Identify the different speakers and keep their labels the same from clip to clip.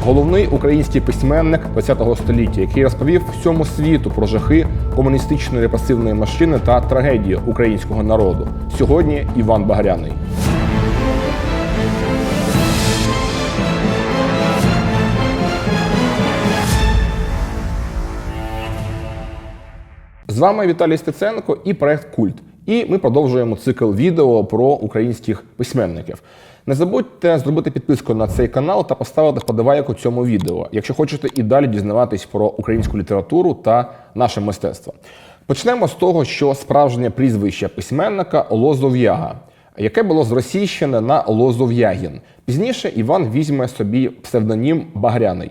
Speaker 1: головний український письменник ХХ століття, який розповів всьому світу про жахи комуністичної репресивної машини та трагедії українського народу. Сьогодні Іван Багряний. З вами Віталій Стеценко і проект Культ. І ми продовжуємо цикл відео про українських письменників. Не забудьте зробити підписку на цей канал та поставити вподобайку цьому відео, якщо хочете і далі дізнаватись про українську літературу та наше мистецтво. Почнемо з того, що справжнє прізвище письменника Лозов'яга, яке було зросійщене на Лозов'ягін. Пізніше Іван візьме собі псевдонім Багряний.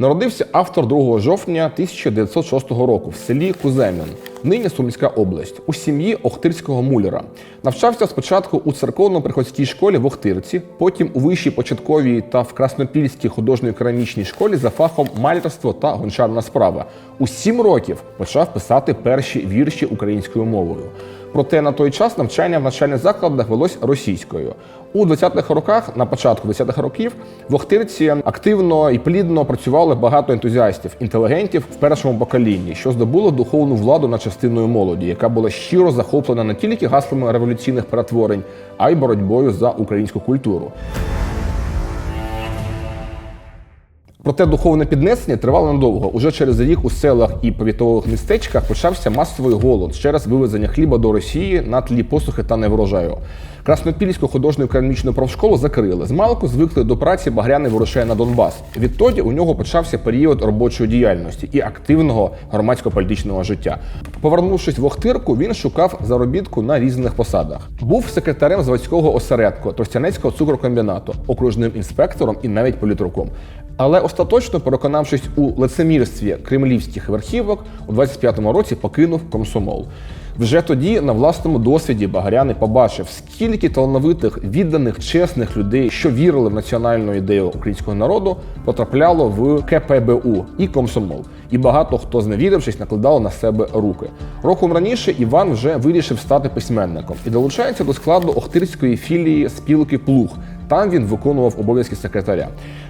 Speaker 1: Народився автор 2 жовтня 1906 року в селі Куземін, нині Сумська область, у сім'ї Охтирського муляра. Навчався спочатку у церковно-приходській школі в Охтирці, потім у вищій початковій та в Краснопільській художньо-керамічній школі за фахом малярство та гончарна справа. У сім років почав писати перші вірші українською мовою. Проте на той час навчання в навчальних закладах велось російською. У 20-х роках, на початку 20-х років, в Охтирці активно і плідно працювали багато ентузіастів, інтелігентів в першому поколінні, що здобуло духовну владу над частиною молоді, яка була щиро захоплена не тільки гаслами революційних перетворень, а й боротьбою за українську культуру. Проте духовне піднесення тривало недовго. Уже через рік у селах і повітових містечках почався масовий голод через вивезення хліба до Росії на тлі посухи та неврожаю. Краснопільську художню керамічну профшколу закрили. Змалку звикли до праці Багряний вирушає на Донбас. Відтоді у нього почався період робочої діяльності і активного громадсько-політичного життя. Повернувшись в Охтирку, він шукав заробітку на різних посадах. Був секретарем заводського осередку Тростянецького цукрокомбінату, окружним інспектором і навіть політруком. Але остаточно, переконавшись у лицемірстві кремлівських верхівок, у 25-му році покинув комсомол. Вже тоді на власному досвіді Багаряний побачив, скільки талановитих, відданих, чесних людей, що вірили в національну ідею українського народу, потрапляло в КПБУ і комсомол. І багато хто, зневірившись, накладало на себе руки. Роком раніше Іван вже вирішив стати письменником і долучається до складу Охтирської філії спілки Плуг. Там він виконував обов'язки секретаря.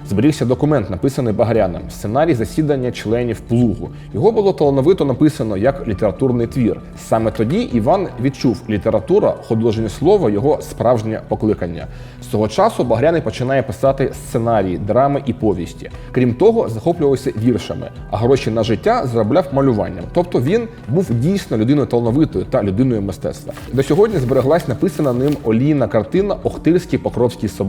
Speaker 1: Зберігся документ, написаний Багряним, сценарій засідання членів плугу. Його було талановито написано як літературний твір. Саме тоді Іван відчув література, художнє слово, його справжнє покликання. З того часу Багряний починає писати сценарії, драми і повісті. Крім того, захоплювався віршами, а гроші на життя заробляв малюванням. Тобто він був дійсно людиною талановитою та людиною мистецтва. До сьогодні збереглась написана ним олійна картина Охтирський Покровський собор.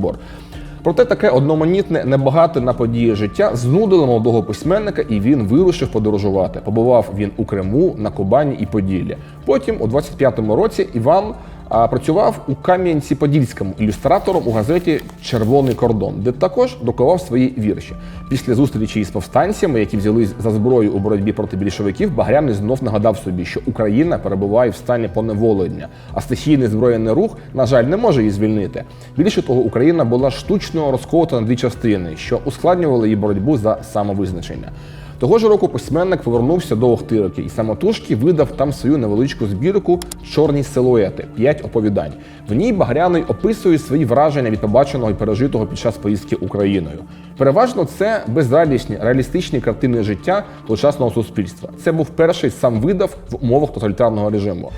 Speaker 1: Проте таке одноманітне, небагате на події життя знудило молодого письменника, і він вирушив подорожувати. Побував він у Криму, на Кубані і Поділлі. Потім, у 25-му році, Іван працював у Кам'янці-Подільському ілюстратором у газеті Червоний кордон, де також друкував свої вірші. Після зустрічі із повстанцями, які взялись за зброю у боротьбі проти більшовиків, Багряний знов нагадав собі, що Україна перебуває в стані поневолення, а стихійний збройний рух, на жаль, не може її звільнити. Більше того, Україна була штучно розколота на дві частини, що ускладнювали її боротьбу за самовизначення. Того ж року письменник повернувся до Охтирки і самотужки видав там свою невеличку збірку Чорні силуети п'ять оповідань. В ній Багряний описує свої враження від побаченого і пережитого під час поїздки Україною. Переважно це безрадісні реалістичні картини життя тогочасного суспільства. Це був перший сам видав в умовах тоталітарного режиму.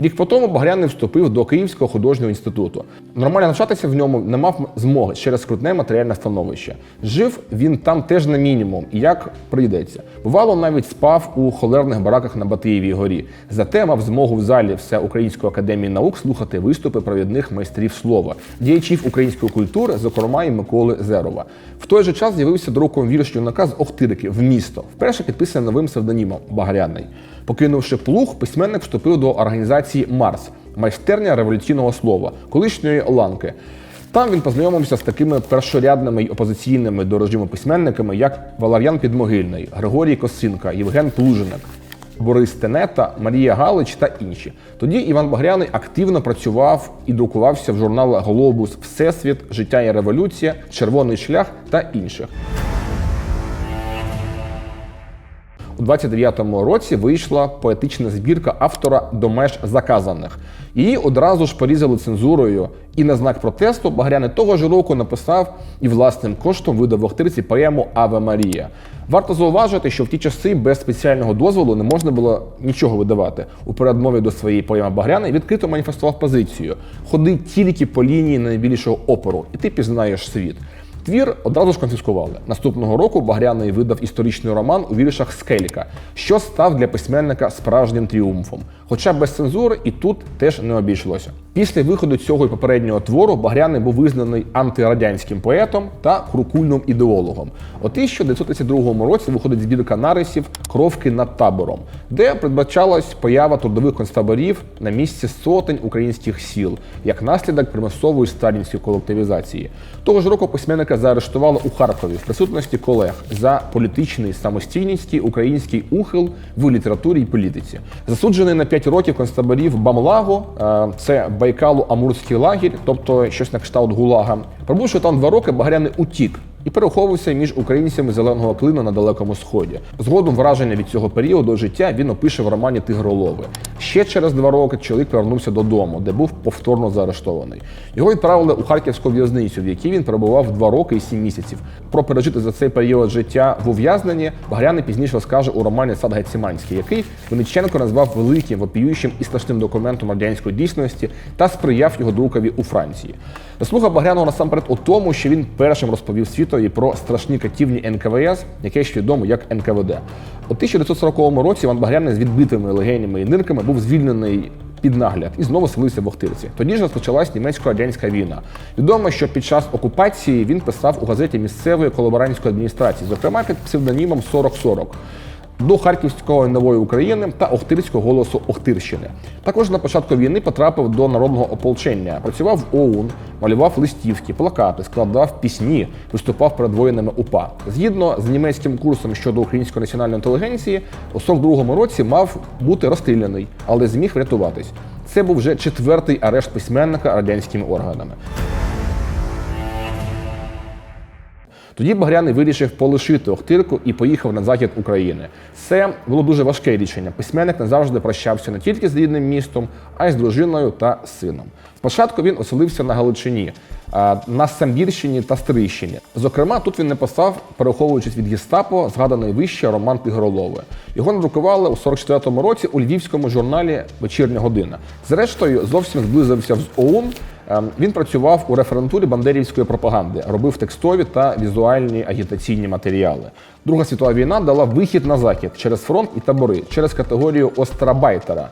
Speaker 1: Рік по тому Багряний вступив до Київського художнього інституту. Нормально навчатися в ньому не мав змоги через скрутне матеріальне становище. Жив він там теж на мінімум, і як прийдеться. Бувало, навіть спав у холерних бараках на Батиєвій горі. Зате мав змогу в залі Всеукраїнської академії наук слухати виступи провідних майстрів слова, діячів української культури, зокрема і Миколи Зерова. В той же час з'явився друком вірш юнака з Охтирки в місто, вперше підписаний новим псевдонімом Багряний. Покинувши плуг, письменник вступив до організації Марс майстерня революційного слова, колишньої ланки. Там він познайомився з такими першорядними й опозиційними до режиму письменниками, як Валар'ян Підмогильний, Григорій Косинка, Євген Плужиник. Борис Тенета, Марія Галич та інші. Тоді Іван Багряний активно працював і друкувався в журналах Глобус, Всесвіт, Життя і революція, Червоний шлях та інших. У У 29-му році вийшла поетична збірка автора до меж заказаних. Її одразу ж порізали цензурою, і на знак протесту Багряни того ж року написав і власним коштом видав Охтирці поему Аве Марія. Варто зауважити, що в ті часи без спеціального дозволу не можна було нічого видавати. У передмові до своєї поеми Багряни відкрито маніфестував позицію: ходи тільки по лінії найбільшого опору, і ти пізнаєш світ. Твір одразу ж конфіскували. Наступного року Багряний видав історичний роман у віршах Скеліка, що став для письменника справжнім тріумфом. Хоча без цензури і тут теж не обійшлося. Після виходу цього і попереднього твору Багряний був визнаний антирадянським поетом та крукульним ідеологом. У 1932 році виходить збірка нарисів Кровки над табором, де передбачалась поява трудових концтаборів на місці сотень українських сіл як наслідок примусової сталінської колективізації. Того ж року письменника заарештували у Харкові в присутності колег за політичний самостійність український ухил в літературі і політиці. Засуджений на 5 років концтаборів Бамлаго, е, це Байкало-Амурський лагерь, тобто щось на кшталт Гулага. Пробувши там два роки, Багряний утік і переховувався між українцями зеленого клину на далекому сході. Згодом враження від цього періоду життя він опише в романі Тигролови. Ще через два роки чоловік повернувся додому, де був повторно заарештований. Його відправили у харківську в'язницю, в якій він перебував два роки і сім місяців. Про пережити за цей період життя в ув'язненні Багряний пізніше розкаже у романі Сад Геціманський, який Винниченко назвав великим, вопіючим і страшним документом радянської дійсності та сприяв його друкові у Франції. Заслуга Багряного насамперед у тому, що він першим розповів світові про страшні катівні НКВС, яке ще відомо як НКВД. У 1940 році Іван Багряний з відбитими легенями і нирками був звільнений під нагляд і знову селився в Охтирці. Тоді ж розпочалась німецько-радянська війна. Відомо, що під час окупації він писав у газеті місцевої колаборантської адміністрації, зокрема під псевдонімом 4040 до Харківської нової України та Охтирського голосу Охтирщини. Також на початку війни потрапив до народного ополчення, працював в ОУН, малював листівки, плакати, складав пісні, виступав перед воїнами УПА. Згідно з німецьким курсом щодо української національної інтелігенції, у 42-му році мав бути розстріляний, але зміг врятуватись. Це був вже четвертий арешт письменника радянськими органами. Тоді Багряний вирішив полишити Охтирку і поїхав на захід України. Це було дуже важке рішення. Письменник назавжди прощався не тільки з рідним містом, а й з дружиною та сином. Спочатку він оселився на Галичині, на Самбірщині та Стрийщині. Зокрема, тут він написав, переховуючись від гестапо, згаданий вище роман Тигролови. Його надрукували у 44-му році у львівському журналі Вечірня година. Зрештою, зовсім зблизився з ОУН. Ем, Він працював у референтурі бандерівської пропаганди, робив текстові та візуальні агітаційні матеріали. Друга світова війна дала вихід на захід через фронт і табори, через категорію острабайтера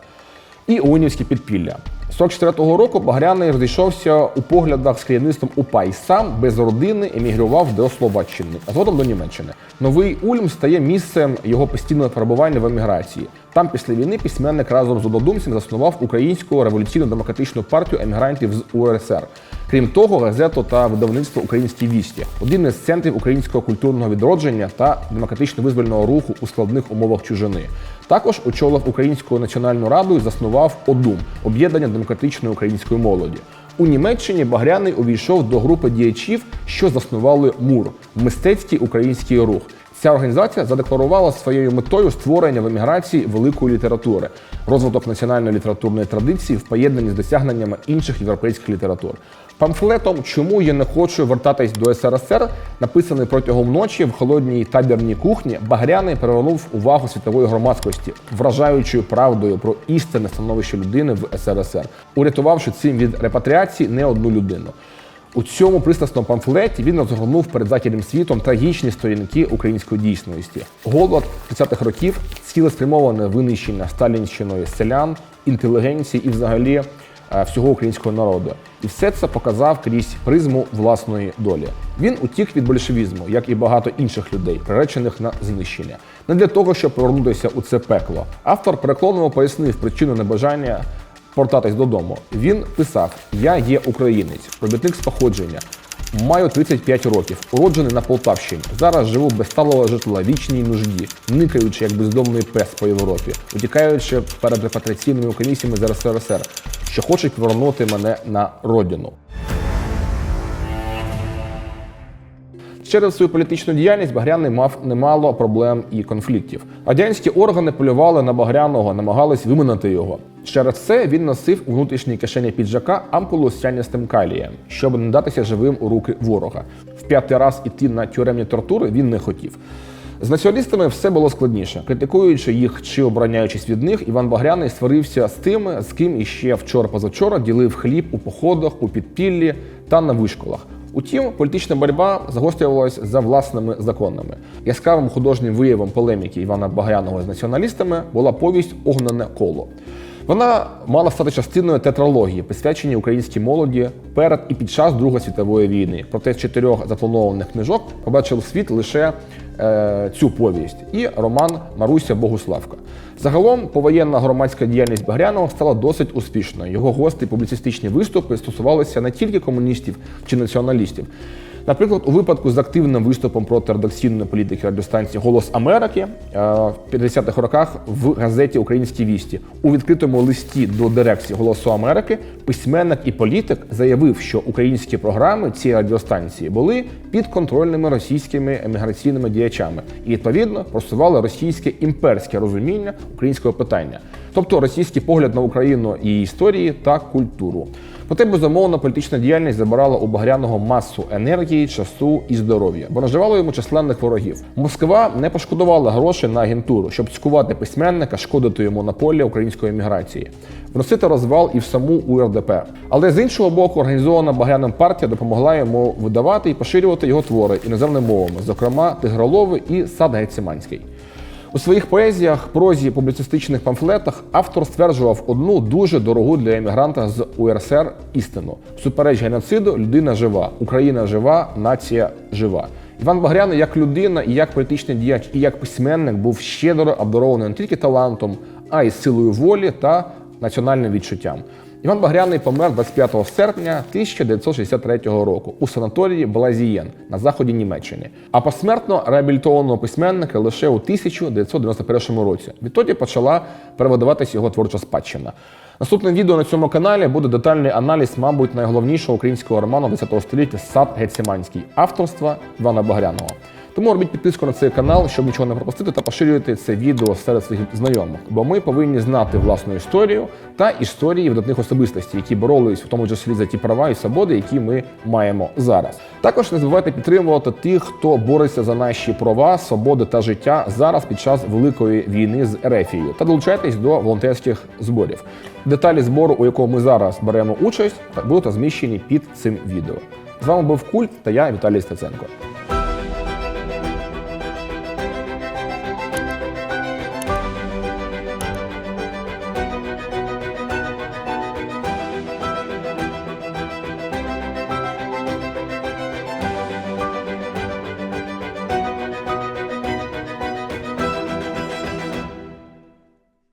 Speaker 1: і Оунівське підпілля. З 44-го року Багряний розійшовся у поглядах з керівництвом УПА і сам без родини емігрував до Словаччини, а згодом до Німеччини. Новий Ульм стає місцем його постійного перебування в еміграції. Там після війни письменник разом з однодумцем заснував українську революційно-демократичну партію емігрантів з УРСР. Крім того, газету та видавництво Українські вісті один із центрів українського культурного відродження та демократично-визвольного руху у складних умовах чужини. Також очолив Українську національну раду і заснував ОДУМ об'єднання демократичної української молоді. У Німеччині Багряний увійшов до групи діячів, що заснували МУР мистецький український рух. Ця організація задекларувала своєю метою створення в еміграції великої літератури, розвиток національної літературної традиції в поєднанні з досягненнями інших європейських літератур. Памфлетом Чому я не хочу вертатись до СРСР, написаний протягом ночі в холодній табірній кухні, Багряний привернув увагу світової громадськості, вражаючою правдою про істинне становище людини в СРСР, урятувавши цим від репатріації не одну людину. У цьому пристрасному памфлеті він розгорнув перед західним світом трагічні сторінки української дійсності. Голод 30-х років, цілеспрямоване винищення сталінщиною селян, інтелігенції і взагалі всього українського народу. І все це показав крізь призму власної долі. Він утік від большевізму, як і багато інших людей, приречених на знищення. Не для того, щоб повернутися у це пекло. Автор переклонно пояснив причину небажання повертатись додому. Він писав: Я є українець, робітник з походження. Маю 35 років, уроджений на Полтавщині. Зараз живу без сталого житла, вічній нужді, никаючи як бездомний пес по Європі, утікаючи перед репатраційними комісіями з РСРСР, що хочуть повернути мене на родину. Через свою політичну діяльність Багряний мав немало проблем і конфліктів. Радянські органи полювали на Багряного, намагались виминати його. Через це він носив у внутрішній кишені піджака ампулу з чайністим калієм, щоб не датися живим у руки ворога. В п'ятий раз іти на тюремні тортури він не хотів. З націоналістами все було складніше. Критикуючи їх чи обороняючись від них, Іван Багряний сварився з тими, з ким іще вчора-позавчора ділив хліб у походах, у підпіллі та на вишколах. Утім, політична боротьба загострювалася за власними законами. Яскравим художнім виявом полеміки Івана Багряного з націоналістами була повість Огнене коло. Вона мала стати частиною тетралогії, присвяченій українській молоді перед і під час Другої світової війни. Проте з чотирьох запланованих книжок побачив світ лише е, цю повість і роман Маруся Богуславка. Загалом повоєнна громадська діяльність Багряного стала досить успішною. Його гості публіцистичні виступи стосувалися не тільки комуністів чи націоналістів. Наприклад, у випадку з активним виступом проти редакційної політики радіостанції Голос Америки е, в 50-х роках в газеті Українські вісті у відкритому листі до дирекції Голосу Америки письменник і політик заявив, що українські програми цієї радіостанції були підконтрольними російськими еміграційними діячами і відповідно просували російське імперське розуміння українського питання, тобто російський погляд на Україну, її історії та культуру. Проте, безумовно, політична діяльність забирала у Багряного масу енергії, часу і здоров'я, бо наживало йому численних ворогів. Москва не пошкодувала грошей на агентуру, щоб цькувати письменника, шкодити йому на полі української еміграції, вносити розвал і в саму УРДП. Але з іншого боку, організована Багряним партія допомогла йому видавати і поширювати його твори іноземними мовами, зокрема Тигролови і Сад Гециманський. У своїх поезіях, прозі, публіцистичних памфлетах автор стверджував одну дуже дорогу для емігранта з УРСР істину: супереч геноциду, людина жива, Україна жива, нація жива. Іван Багряний як людина і як політичний діяч, і як письменник був щедро обдарований не тільки талантом, а й силою волі та національним відчуттям. Іван Багряний помер 25 серпня 1963 року у санаторії Блазієн на заході Німеччини. А посмертно реабілітованого письменника лише у 1991 році. Відтоді почала перевидаватись його творча спадщина. Наступним відео на цьому каналі буде детальний аналіз, мабуть, найголовнішого українського роману 20 століття Сад Гециманський авторства Івана Багряного. Тому робіть підписку на цей канал, щоб нічого не пропустити, та поширюйте це відео серед своїх знайомих. Бо ми повинні знати власну історію та історії видатних особистостей, які боролись в тому числі за ті права і свободи, які ми маємо зараз. Також не забувайте підтримувати тих, хто бореться за наші права, свободи та життя зараз під час великої війни з Ерефією, та долучайтесь до волонтерських зборів. Деталі збору, у якому ми зараз беремо участь, будуть розміщені під цим відео. З вами був Культ та я, Віталій Стеценко.